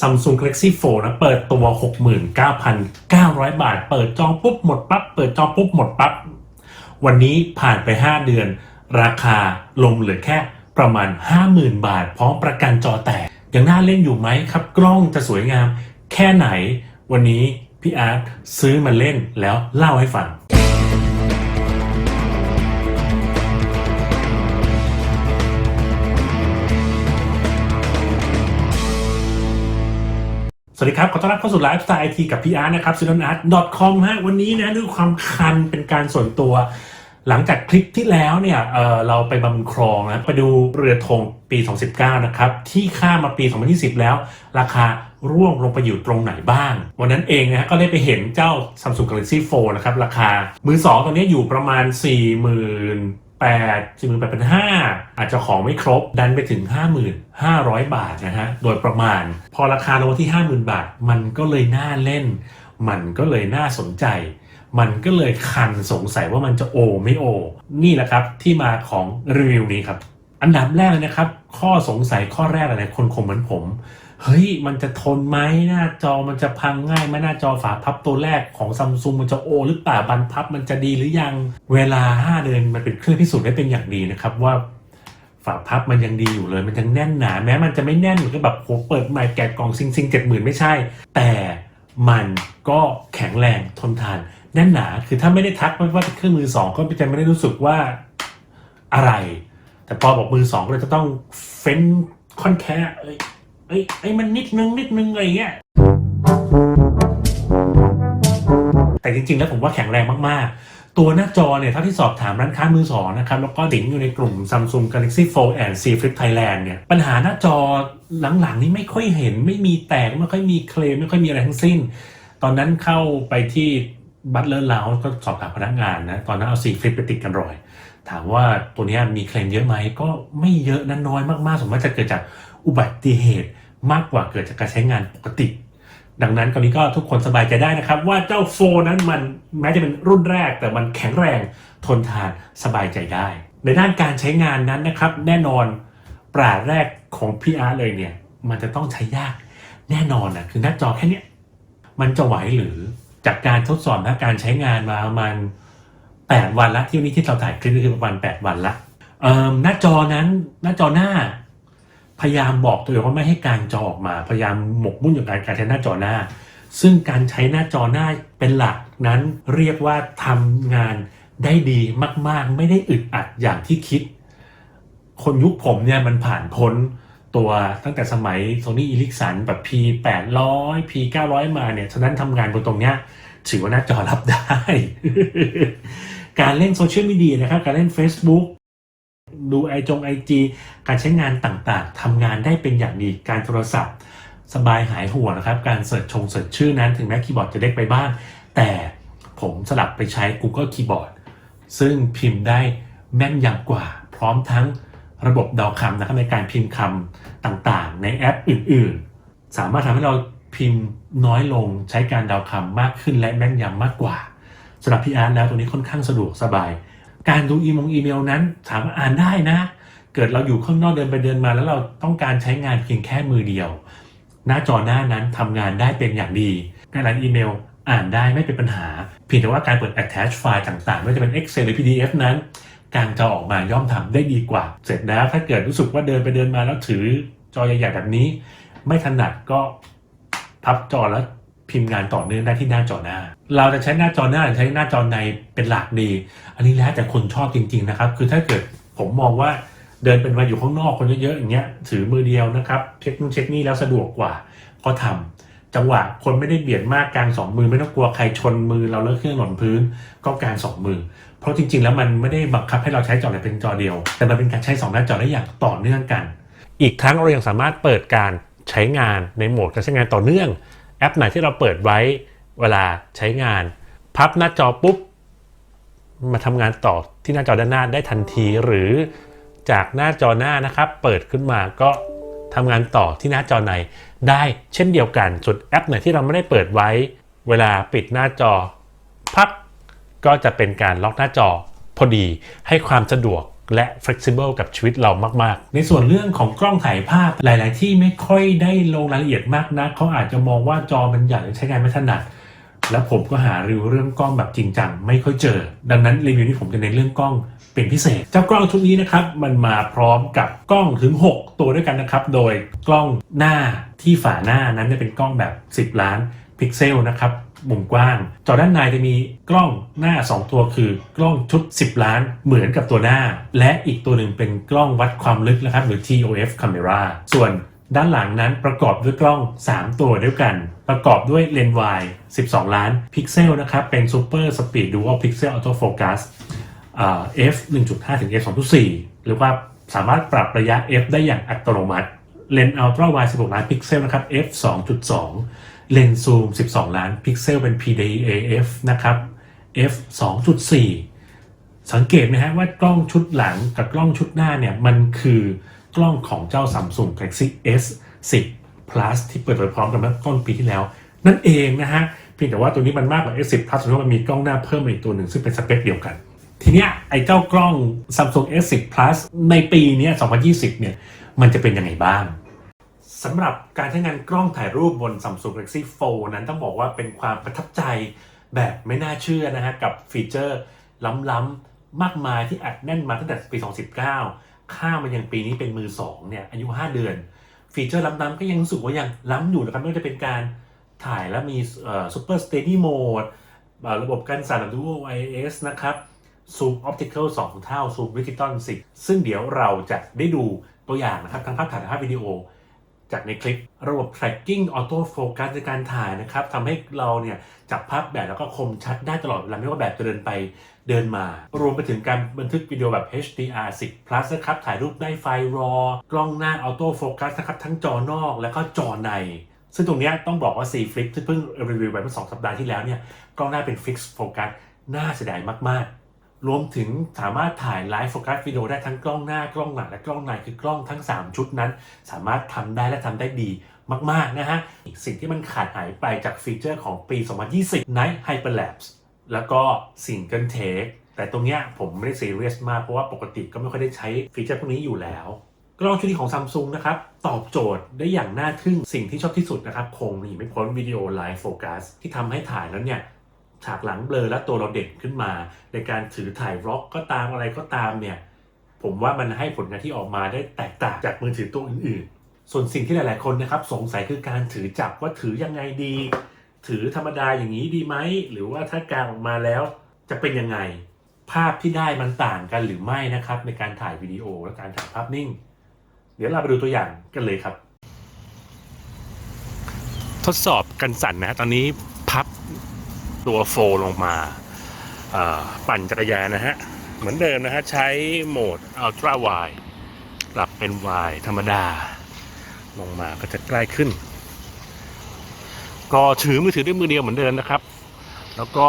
Samsung Galaxy Fold นะเปิดตัว 69,900 บาท เปิดจองปุ๊บหมดปั๊บเปิดจองปุ๊บหมดปั๊บวันนี้ผ่านไป 5 เดือน ราคาลงเหลือแค่ประมาณ 50,000 บาท พร้อมประกันจอแตก ยังน่าเล่นอยู่ไหมครับ กล้องจะสวยงาม แค่ไหน วันนี้พี่อาร์ตซื้อมาเล่นแล้วเล่าให้ฟัง สวัสดีครับ ขอต้อนรับเข้าสู่ไลฟ์สไตล์ไอทีกับพี่อาร์ตนะครับ s i l o n a r t com ฮะวันนี้นะด้วยความคันเป็นการส่วนตัว หลังจากคลิปที่แล้วเนี่ยเเราไปบำรุงครองนะไปดูเรือธงปี 2019 นะครับ ที่ข้ามมาปี 2020 แล้ว ราคาร่วงลงไปอยู่ตรงไหนบ้าง วันนั้นเองนะฮะก็ได้ไปเห็นเจ้า Samsung Galaxy Fold นะครับ ราคา มือสองตอนนี้อยู่ประมาณ 4 0 0 0 0 แปดสี่หมื่นแปดพันห้าอาจจะของไม่ครบดันไปถึง 5,500 บาทนะฮะ โดยประมาณ พอราคาลงมาที่ 50,000 บาท มันก็เลยน่าเล่น มันก็เลยน่าสนใจ มันก็เลยคันสงสัยว่ามันจะโอไม่โอ นี่แหละครับที่มาของรีวิวนี้ครับ อันดับแรกเลยนะครับ ข้อสงสัยข้อแรกอะไรคนคงเหมือนผม เฮ้ย มันจะทนไหมหน้าจอมันจะพังง่ายไหมหน้าจอฝาพับตัวแรกของซัมซุงมันจะโอหรือเปล่าบันพับมันจะดีหรือยัง เวลา 5 เดือนมันเป็นเครื่องพิสูจน์ได้เป็นอย่างดีนะครับว่าฝาพับมันยังดีอยู่เลย มันยังแน่นหนา แม้มันจะไม่แน่นเหมือนกับแบบโหเปิดใหม่แกะกล่องซิงซิงเจ็ดหมื่นไม่ใช่ แต่มันก็แข็งแรงทนทาน แน่นหนา คือถ้าไม่ได้ทักว่าเป็นเครื่องมือสองก็จะไม่ได้รู้สึกว่าอะไร แต่พอบอกมือสองก็เลยจะต้องเฟ้นค่อนแค่ เอ้ยเอ้มันนิดนึงนิดนึงอะไรเงี้ยแต่จริงๆ แล้วผมว่าแข็งแรงมากๆ ตัวหน้าจอเนี่ยเท่าที่สอบถามร้านค้ามือสองนะครับ แล้วก็ดิ่งอยู่ในกลุ่ม Samsung Galaxy Fold and C Flip Thailand เนี่ย ปัญหาหน้าจอหลังๆ นี้ไม่ค่อยเห็น ไม่มีแตก ไม่ค่อยมีเคลม ไม่ค่อยมีอะไรทั้งสิ้น ตอนนั้นเข้าไปที่บัตเลอร์ลาวก็สอบถามพนักงานนะ ตอนนั้นเอา C Flip ไปติดกันรอย ถามว่าตัวนี้มีเคลมเยอะไหมก็ไม่เยอะนะน้อยมากๆ สมมติว่าจะเกิดจาก อุบัติเหตุมากกว่าเกิดจากการใช้งานปกติ ดังนั้นตอนนี้ก็ทุกคนสบายใจได้นะครับ ว่าเจ้าโฟนั้นมันแม้จะเป็นรุ่นแรก แต่มันแข็งแรงทนทานสบายใจได้ ในด้านการใช้งานนั้นนะครับ แน่นอนปราดแรกของพี่อาร์เลยเนี่ย มันจะต้องใช้ยากแน่นอนนะคือหน้าจอแค่นี้มันจะไหวหรือจากการทดสอบนะการใช้งานมาประมาณ8วันละที่วันนี้ที่เราถ่ายคลิปก็คือประมาณ 8 วันละหน้าจอนั้นหน้าจอหน้า พยายามบอกตัวเองว่าไม่ให้การจอออกมา พยายามหมกมุ่นอยู่กับการใช้หน้าจอหน้า ซึ่งการใช้หน้าจอหน้าเป็นหลักนั้นเรียกว่าทำงานได้ดีมาก ๆ ไม่ได้อึดอัดอย่างที่คิด คนยุคผมเนี่ยมันผ่านพ้นตัวตั้งแต่สมัย Sony Ericsson แบบ P 800 P 900มาเนี่ย ฉะนั้นทำงานบนตรงเนี้ยถือว่าหน้าจอรับได้ การเล่นโซเชียลมีเดียนะครับ การเล่น Facebook ดูไอจงไอจีการใช้งานต่างๆทำงานได้เป็นอย่างดีการโทรศัพท์ สบายหายห่วงนะครับ การเสิร์ชชงเสิร์ชชื่อนั้นถึงแม้คีย์บอร์ดจะเล็กไปบ้าง แต่ผมสลับไปใช้ Google Keyboard ซึ่งพิมพ์ได้แม่นยำกว่า พร้อมทั้งระบบเดาคำนะครับในการพิมพ์คำต่างๆ ในแอปอื่นๆ สามารถทำให้เราพิมพ์น้อยลงใช้การเดาคำมากขึ้นและแม่นยำมากกว่าสำหรับพี่อาร์ตแล้วตัวนี้ค่อนข้างสะดวกสบาย การดูอีมงอีเมลนั้นสามารถอ่านได้นะ เกิดเราอยู่ข้างนอกเดินไปเดินมา แล้วเราต้องการใช้งานเพียงแค่มือเดียว หน้าจอหน้านั้นทำงานได้เป็นอย่างดีการอ่านอีเมลอ่านได้ไม่เป็นปัญหา เพียงแต่ว่าการเปิด attach ไฟล์ต่างๆไม่ว่าจะเป็น Excel หรือ PDF นั้นการจะออกมาย่อมทำได้ดีกว่า เสร็จแล้วถ้าเกิดรู้สึกว่าเดินไปเดินมาแล้วถือจอใหญ่ๆแบบนี้ ไม่ถนัดก็พับจอแล้ว พิมพ์งานต่อเนื่องได้ที่หน้าจอหน้า เราจะใช้หน้าจอหน้าหรือใช้หน้าจอในเป็นหลักดี อันนี้แล้วแต่คนชอบจริง ๆ นะครับ คือถ้าเกิดผมมองว่าเดินเป็นมาอยู่ข้างนอกคนเยอะๆอย่างเงี้ยถือมือเดียวนะครับเช็คนู่นเช็คนี่แล้วสะดวกกว่าก็ทำจังหวะคนไม่ได้เบียดมากกลางสองมือไม่ต้องกลัวใครชนมือเราแล้วเครื่องหล่นพื้นก็กลางสองมือ เพราะจริง ๆ แล้วมันไม่ได้บังคับให้เราใช้จอไหนเป็นจอเดียว แต่มันเป็นการใช้สองหน้าจอได้อย่างต่อเนื่องกัน อีกทั้งเรายังสามารถเปิดการใช้งานในโหมดการใช้งานต่อเนื่อง ปไหนที่เราเปิดไว้เวลาใช้งาน พับหน้าจอปุ๊บ มาทำงานต่อที่หน้าจอด้านหน้าได้ทันทีหรือจากหน้าจอหน้านะครับ เปิดขึ้นมาก็ทำงานต่อที่หน้าจอในได้เช่นเดียวกัน ส่วนแอปไหนที่เราไม่ได้เปิดไว้ เวลาปิดหน้าจอ พับก็จะเป็นการล็อกหน้าจอพอดีให้ความสะดวก และ flexible กับชีวิตเรามากๆ ในส่วนเรื่องของกล้องถ่ายภาพหลาย ๆ ที่ไม่ค่อยได้ลงรายละเอียดมากนะเขาอาจจะมองว่าจอมันใหญ่ใช้งานไม่ถนัด แล้วผมก็หารีวิวเรื่องกล้องแบบจริงจังไม่ค่อยเจอ ดังนั้นรีวิวนี้ผมจะเน้นเรื่องกล้องเป็นพิเศษ เจ้ากล้องชุดนี้นะครับ มันมาพร้อมกับกล้องถึง 6 ตัวด้วยกันนะครับ โดยกล้องหน้าที่ฝาหน้านั้นจะเป็นกล้องแบบ 10 ล้านพิกเซลนะครับ มุมกว้าง จอด้านในจะมีกล้องหน้า 2 ตัวคือกล้องชุด 10 ล้านเหมือนกับตัวหน้า และอีกตัวหนึ่งเป็นกล้องวัดความลึกนะครับหรือ TOF camera ส่วนด้านหลังนั้นประกอบด้วยกล้อง 3 ตัวด้วยกัน ประกอบด้วยเลนส์วาย12 ล้านพิกเซลนะครับเป็น Super Speed Dual Pixel Autofocus อ่า f 1.5 ถึง f 2.4หรือว่าสามารถปรับระยะ f ได้อย่างอัตโนมัติเลนส์ Ultra Wide 16 ล้านพิกเซลนะครับ f 2.2 เลนส์ซูม 12 ล้านพิกเซลเป็น PDAF นะครับ f 2.4 สังเกตไหมฮะว่ากล้องชุดหลังกับกล้องชุดหน้าเนี่ยมันคือกล้องของเจ้า Samsung Galaxy S 10 Plus ที่เปิดเผยพร้อมกันเมื่อต้นปีที่แล้ว นั่นเองนะฮะเพียงแต่ว่าตัวนี้มันมากกว่า S10 Plus เพราะมันมีกล้องหน้าเพิ่มมาอีกตัวหนึ่งซึ่งเป็นสเปคเดียวกัน ทีเนี้ยไอ้เจ้ากล้อง Samsung S10 Plus ในปีนี้2020 เนี่ยมันจะเป็นยังไงบ้าง สำหรับการใช้งานกล้องถ่ายรูปบน Samsung Galaxy Fold นั้นต้องบอกว่าเป็นความประทับใจแบบไม่น่าเชื่อนะฮะ กับฟีเจอร์ล้ำๆ มากมายที่อัดแน่นมาตั้งแต่ปี 2019 ข้ามมายังปีนี้เป็นมือ 2 เนี่ย อายุ 5 เดือน ฟีเจอร์ล้ำๆ ก็ยังรู้สึกว่ายังล้ำอยู่นะครับไม่ว่าจะเป็นการถ่ายแล้วมีเอ่อ Super Steady Mode เอ่อระบบการสั่นแบบ Dual IS นะครับซูมออปติคอล2เท่าซูมดิจิตอล10ซึ่งเดี๋ยวเราจะได้ดูตัวอย่างนะครับทั้งภาพถ่ายและภาพวิดีโอ จากในคลิประบบ tracking auto focus ในการถ่ายนะครับทำให้เราเนี่ยจับภาพแบบแล้วก็คมชัดได้ตลอดเวลาไม่ว่าแบบจะเดินไปเดินมา รวมไปถึงการบันทึกวิดีโอแบบ HDR 10 plus นะครับถ่ายรูปได้ไฟล์ RAW กล้องหน้า auto focus นะครับทั้งจอนอกและก็จอใน ซึ่งตรงนี้ต้องบอกว่า C Flip ที่เพิ่งรีวิวไปเมื่อ2สัปดาห์ที่แล้วเนี่ยกล้องหน้าเป็น fixed focus น่าเสียดายมากๆ รวมถึงสามารถถ่ายไลฟ์โฟกัสวิดีโอได้ทั้งกล้องหน้ากล้องหลังและกล้องในคือกล้องทั้ง 3 ชุดนั้น สามารถทำได้และทำได้ดีมาก ๆ นะฮะ สิ่งที่มันขาดหายไปจากฟีเจอร์ของปี 2020 Night Hyperlapse แล้วก็ Single Take แต่ตรงเนี้ยผมไม่ได้ซีเรียสมากเพราะว่าปกติก็ไม่ค่อยได้ใช้ฟีเจอร์พวกนี้อยู่แล้ว กล้องชุดนี้ของ Samsung นะครับ ตอบโจทย์ได้อย่างน่าทึ่งสิ่งที่ชอบที่สุดนะครับ คงหนีไม่พ้นวิดีโอไลฟ์โฟกัสที่ทำให้ถ่ายแล้วเนี่ย ฉากหลังเบลอและตัวเราเด่นขึ้นมา ในการถือถ่ายร็อกก็ตามอะไรก็ตามเนี่ยผมว่ามันให้ผลงานที่ออกมาได้แตกต่างจากมือถือตัวอื่นๆ ส่วนสิ่งที่หลาย ๆ คนนะครับสงสัยคือการถือจับว่าถือยังไงดี ถือธรรมดาอย่างนี้ดีไหม หรือว่าถ้ากางออกมาแล้วจะเป็นยังไง ภาพที่ได้มันต่างกันหรือไม่นะครับ ในการถ่ายวิดีโอและการถ่ายภาพนิ่ง เดี๋ยวเราไปดูตัวอย่างกันเลยครับ ทดสอบกันสั่นนะตอนนี้พับ ตัวโฟลลงมาปั่นจักรยานนะฮะ เหมือนเดิมนะฮะ ใช้โหมด Ultra Wide ปรับเป็น Wide ธรรมดา ลงมาก็จะใกล้ขึ้น ก็ถือมือถือด้วยมือเดียวเหมือนเดิมนะครับ แล้วก็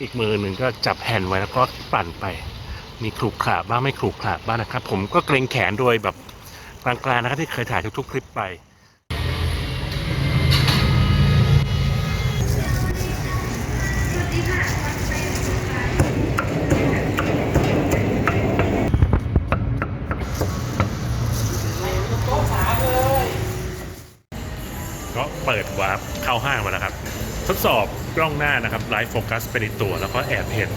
อีกมือหนึ่งก็จับแฮนด์ไว้แล้วก็ปั่นไป มีขรุขระบ้างไม่ขรุขระบ้างนะครับ ผมก็เกรงแขนโดยแบบกลางๆนะครับที่เคยถ่ายทุกๆคลิปไป สอบกล้องหน้านะครับไลฟ์โฟกัสไปในตัวแล้วก็แอบเห็น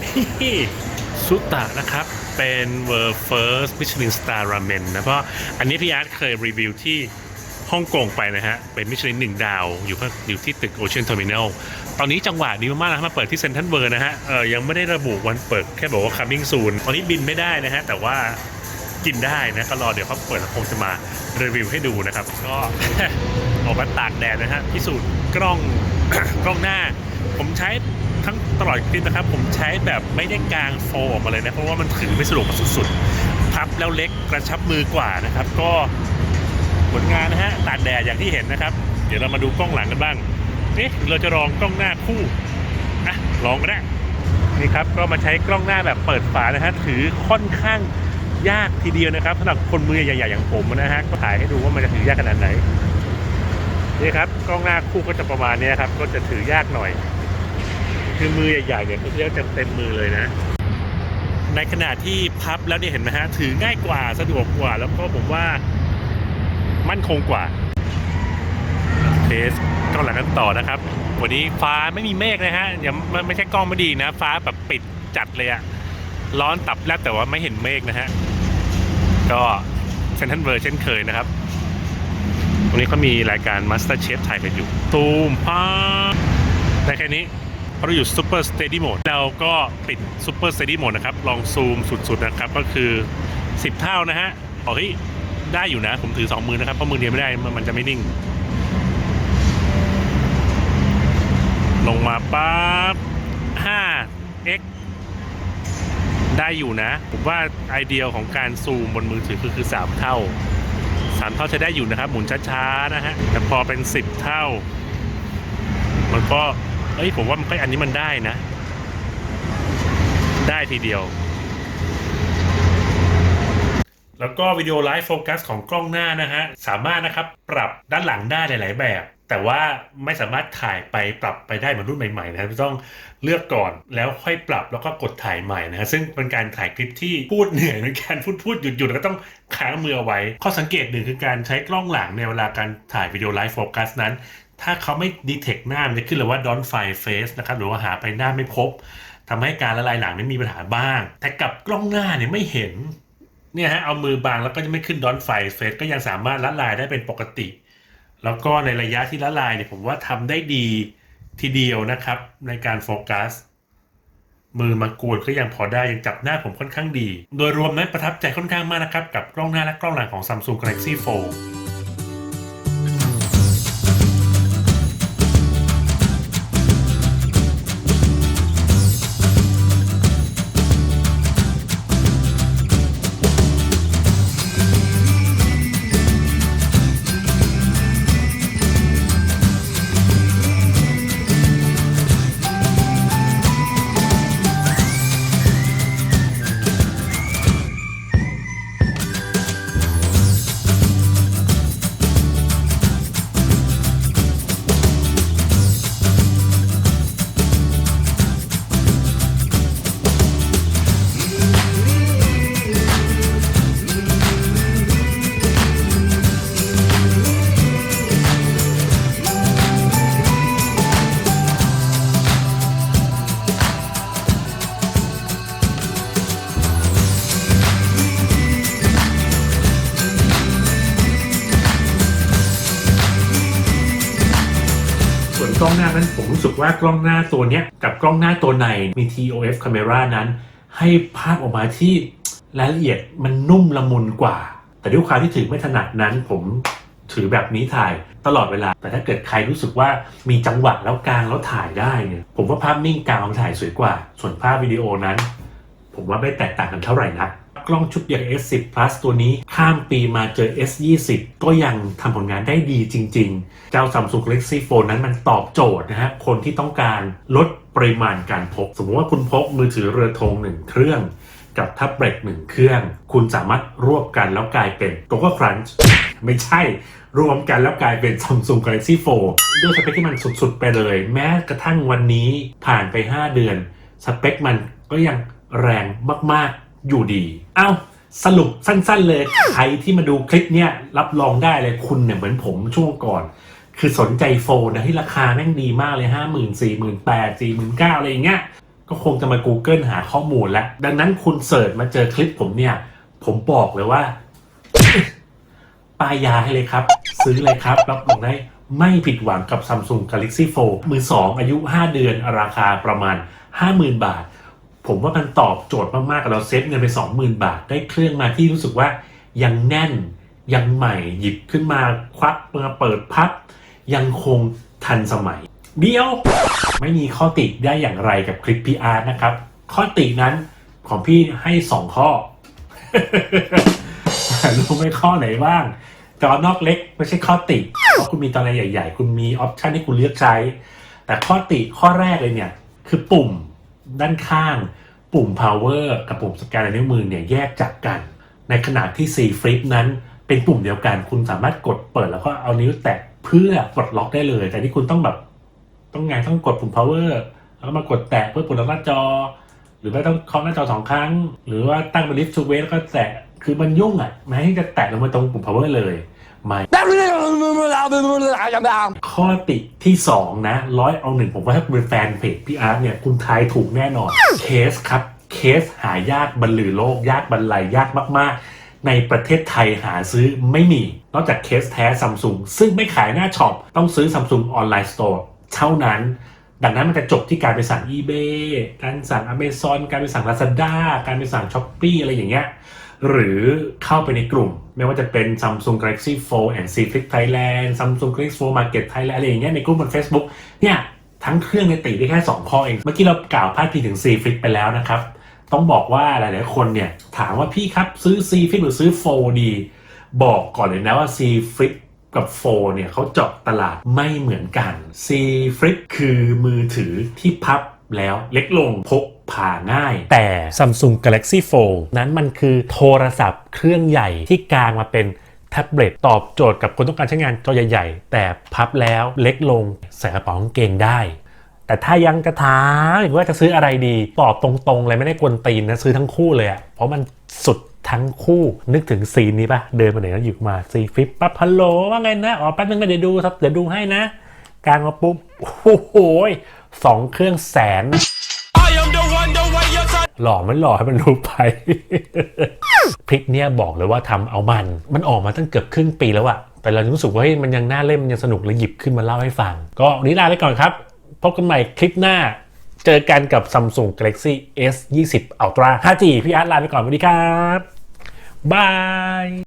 สุตะนะครับ เป็น World First Michelin Star Ramen นะ เพราะอันนี้พี่อาร์ตเคยรีวิวที่ฮ่องกงไปนะฮะ เป็นมิชลินหนึ่งดาว อยู่อยู่ที่ตึก Ocean Terminal ตอนนี้จังหวะดีมากๆนะมาเปิดที่เซนทรัลเวิร์นะฮะเออยังไม่ได้ระบุวันเปิดแค่บอกว่า coming soon ตอนนี้บินไม่ได้นะฮะ แต่ว่ากินได้นะ ก็รอเดี๋ยวเขาเปิดแล้วคงจะมารีวิวให้ดูนะครับ ก็ออกมาตากแดดนะฮะพิสูจน์กล้อง กล้องหน้า ผมใช้ทั้งตลอดคลิปนะครับ ผมใช้แบบไม่ได้กางโฟมออกมาเลยนะ เพราะว่ามันถือไม่สะดวกสุดๆ พับแล้วเล็กกระชับมือกว่านะครับ ก็ผลงานนะฮะตากแดดอย่างที่เห็นนะครับ เดี๋ยวเรามาดูกล้องหลังกันบ้างเอ๊ะเราจะลองกล้องหน้าคู่อะลองก็ได้นี่ครับก็มาใช้กล้องหน้าแบบเปิดฝานะฮะถือค่อนข้างยากทีเดียวนะครับสำหรับคนมือใหญ่ๆอย่างผมนะฮะก็ถ่ายให้ดูว่ามันจะถือยากขนาดไหน นี่ครับกล้องหน้าคู่ก็จะประมาณนี้ครับ ก็จะถือยากหน่อย คือมือใหญ่ๆเนี่ยเขาเรียกจะเต็มมือเลยนะ ในขณะที่พับแล้วเนี่ยเห็นไหมฮะถือง่ายกว่าสะดวกกว่า แล้วก็ผมว่ามั่นคงกว่าเทสกล้องหลังกันต่อนะครับ วันนี้ฟ้าไม่มีเมฆนะฮะยังไม่ไม่ใช่กล้องไม่ดีนะ ฟ้าแบบปิดจัดเลยอะร้อนตับแลบแต่ว่าไม่เห็นเมฆนะฮะก็เซนทันเวอร์เช่นเคยนะครับ รงนี้เขามีรายการ Master Chef ถ่ายกันอยู่ตูมป้าได้แค่นี้เพราะเราอยู่ Super Steady Mode เราก็ปิด Super Steady Mode นะครับ ลองซูมสุดๆนะครับ ก็คือ 10 เท่านะฮะบอกเฮ้ยได้อยู่นะ ผมถือ 2 มือนะครับ เพราะมือเดียวไม่ได้มันมันจะไม่นิ่ง ลงมาปั๊บ 5x ได้อยู่นะ ผมว่าไอเดียของการซูมบนมือถือคือคือ 3 เท่า สามเท่าใช้ได้อยู่นะครับ หมุนช้าๆนะฮะแต่พอเป็นสิบเท่า มันก็เอ้ยผมว่ามันก็อันนี้มันได้นะ ได้ทีเดียว แล้วก็วิดีโอไลฟ์โฟกัสของกล้องหน้านะฮะ สามารถนะครับ ปรับด้านหลังได้หลาย ๆ แบบ แต่ว่าไม่สามารถถ่ายไปปรับไปได้เหมือนรุ่นใหม่ๆนะครับต้องเลือกก่อนแล้วค่อยปรับแล้วก็กดถ่ายใหม่นะฮะซึ่งเป็นการถ่ายคลิปที่พูดเหนื่อยเป็นการพูดพูดหยุดหยุดแล้วก็ต้องค้างมือเอาไว้ ข้อสังเกตหนึ่งคือการใช้กล้องหลังในเวลาการถ่ายวิดีโอไลฟ์โฟกัสนั้น ถ้าเขาไม่ดีเทคหน้ามันจะขึ้นเลยว่า don't find face นะครับหรือว่าหาไปหน้าไม่พบทำให้การละลายหลังนี่มีปัญหาบ้าง แต่กับกล้องหน้าเนี่ยไม่เห็นเนี่ยฮะเอามือบังแล้วก็จะไม่ขึ้นดอนไฟเฟสก็ยังสามารถละลายได้เป็นปกติ แล้วก็ในระยะที่ละลายเนี่ยผมว่าทำได้ดีทีเดียวนะครับ ในการโฟกัส มือมากวนก็ยังพอได้ยังจับหน้าผมค่อนข้างดี โดยรวมนั้นประทับใจค่อนข้างมากนะครับ กับกล้องหน้าและกล้องหลังของ Samsung Galaxy Fold วนกล้องหน้านั้นผมรู้สึกว่ากล้องหน้าตัวนี้กับกล้องหน้าตัวในมี TOF Camera นั้น ให้ภาพออกมาที่รายละเอียดมันนุ่มละมุนกว่า แต่ด้วยความที่ถือไม่ถนัดนั้น ผมถือแบบนี้ถ่ายตลอดเวลา แต่ถ้าเกิดใครรู้สึกว่ามีจังหวะแล้วกลางแล้วถ่ายได้เนี่ยผมว่าภาพนิ่งกลางถ่ายสวยกว่า ส่วนภาพวิดีโอนั้น ผมว่าไม่แตกต่างกันเท่าไหร่นัก กล้องชุดอย่าง S10 Plus ตัวนี้ข้ามปีมาเจอ S20 ก็ยังทำผลงานได้ดีจริง ๆ เจ้า Samsung Galaxy Fold นั้นมันตอบโจทย์นะฮะคนที่ต้องการลดปริมาณการพก สมมติว่าคุณพกมือถือเรือธงหนึ่งเครื่อง กับแท็บเล็ตหนึ่งเครื่อง คุณสามารถรวบกันแล้วกลายเป็น t o k o Crunch ไม่ใช่รวมกันแล้วกลายเป็น Samsung Galaxy Fold ด้วยสเปคที่มันสุดๆไปเลย แม้กระทั่งวันนี้ผ่านไป 5 เดือน สเปคมันก็ยังแรงมากๆ อยู่ดี เอ้าสรุปสั้นๆเลย ใครที่มาดูคลิปเนี้ยรับรองได้เลยคุณเนี่ยเหมือนผมช่วงก่อน คือสนใจโฟนนะที่ราคาแม่งดีมากเลยห้าหมื่นสี่หมื่นแปดสี่หมื่นเก้าอะไรอย่างเงี้ยก็คงจะมา Google หาข้อมูลแล้ว ดังนั้นคุณเสิร์ชมาเจอคลิปผมเนี่ย ผมบอกเลยว่าป้ายยาให้เลยครับ ซื้อเลยครับรับรองได้ไม่ผิดหวังกับ Samsung Galaxy Fold มือ 2 อายุ 5 เดือนราคาประมาณ 50,000 บาท ผมว่ามันตอบโจทย์มากๆกับเราเซฟเงินไป20,000 บาท ได้เครื่องมาที่รู้สึกว่ายังแน่นยังใหม่หยิบขึ้นมาควักมาเปิดพับ ยังคงทันสมัย เดียว ไม่มีข้อติได้อย่างไรกับคลิป PR นะครับ ข้อตินั้นของพี่ให้ 2 ข้อ รู้ไหมข้อไหนบ้างจอนอกเล็กไม่ใช่ข้อติเพราะคุณมีตอนอะไรใหญ่ ๆ คุณมีออปชันที่คุณเลือกใช้ แต่ข้อติข้อแรกเลยเนี่ย คือปุ่ม ด้านข้างปุ่ม power กับปุ่มสแกนลายนิ้วมือเนี่ยแยกจากกัน ในขณะที่ C Flip นั้นเป็นปุ่มเดียวกัน คุณสามารถกดเปิดแล้วก็เอานิ้วแตะเพื่อปลดล็อกได้เลย แต่ที่คุณต้องแบบต้องไงต้องกดปุ่ม power แล้วมากดแตะเพื่อปลดล็อกหน้าจอ หรือไม่ต้องเคาะหน้าจอสองครั้ง หรือว่าตั้งเป็น lift to wait แล้วก็แตะคือมันยุ่งอะแม้ที่จะแตะลงมาตรงปุ่ม power เลย ไม่ข้อติที่ 2 นะร้อยเอาหนึ่งผมว่าถ้าคุณเป็นแฟนเพจพี่อาร์ตเนี่ยคุณทายถูกแน่นอน เคสครับ เคสหายากบรรลือโลก ยากบรรลัยยากมาก ๆ ในประเทศไทยหาซื้อไม่มี นอกจากเคสแท้ซัมซุงซึ่งไม่ขายหน้าช็อป ต้องซื้อซัมซุงออนไลน์สโตร์เท่านั้นดังนั้นมันจะจบที่การไปสั่ง eBay การสั่ง Amazon การไปสั่ง Lazada การไปสั่ง s h อ p e e อะไรอย่างเงี้ย หรือเข้าไปในกลุ่ม ไม่ว่าจะเป็น Samsung Galaxy Fold and C Flip Thailand Samsung Galaxy Fold Market Thailand อะไรอย่างเงี้ยในกลุ่มบน Facebook เนี่ยทั้งเครื่องเนี่ยติได้แค่ 2 ข้อเอง เมื่อกี้เรากล่าวพาดพิงถึง C Flip ไปแล้วนะครับ ต้องบอกว่าหลาย ๆ คนเนี่ยถามว่าพี่ครับซื้อ C Flip หรือซื้อ Fold ดี บอกก่อนเลยนะว่า C Flip กับ Fold เนี่ยเขาเจาะตลาดไม่เหมือนกัน C Flip คือมือถือที่พับแล้วเล็กลงพก พาง่าย แต่ Samsung Galaxy Fold นั้นมันคือโทรศัพท์เครื่องใหญ่ที่กลางมาเป็นแท็บเล็ตตอบโจทย์กับคนต้องการใช้งานจอใหญ่ ๆ แต่พับแล้วเล็กลงใส่กระเป๋ากางเกงได้ แต่ถ้ายังกระถามว่าจะซื้ออะไรดีตอบตรงๆเลยไม่ได้กวนตีนนะซื้อทั้งคู่เลยอะเพราะมันสุดทั้งคู่นึกถึงซีนนี้ปะเดินมาไหนแล้วหยิบมาซีฟิปปั๊บฮัลโหลว่าไงนะ อ๋อแป๊บนึงนะเดี๋ยวดูครับเดี๋ยวดูให้นะ กลางมาปุ๊บ โอ้โหสองเครื่องแสน หล่อไม่หล่อให้มันรู้ไป พริกเนี่ยบอกเลยว่าทำเอามัน มันออกมาตั้งเกือบครึ่งปีแล้วอะแต่เรารู้สึกว่าเฮ้ยมันยังน่าเล่นมันยังสนุกเลยหยิบขึ้นมาเล่าให้ฟัง ก็วันนี้ลาไปก่อนครับ พบกันใหม่คลิปหน้า เจอกันกับ Samsung Galaxy S 20 Ultra 5G พี่อาร์ตลาไปก่อนสวัสดีครับบาย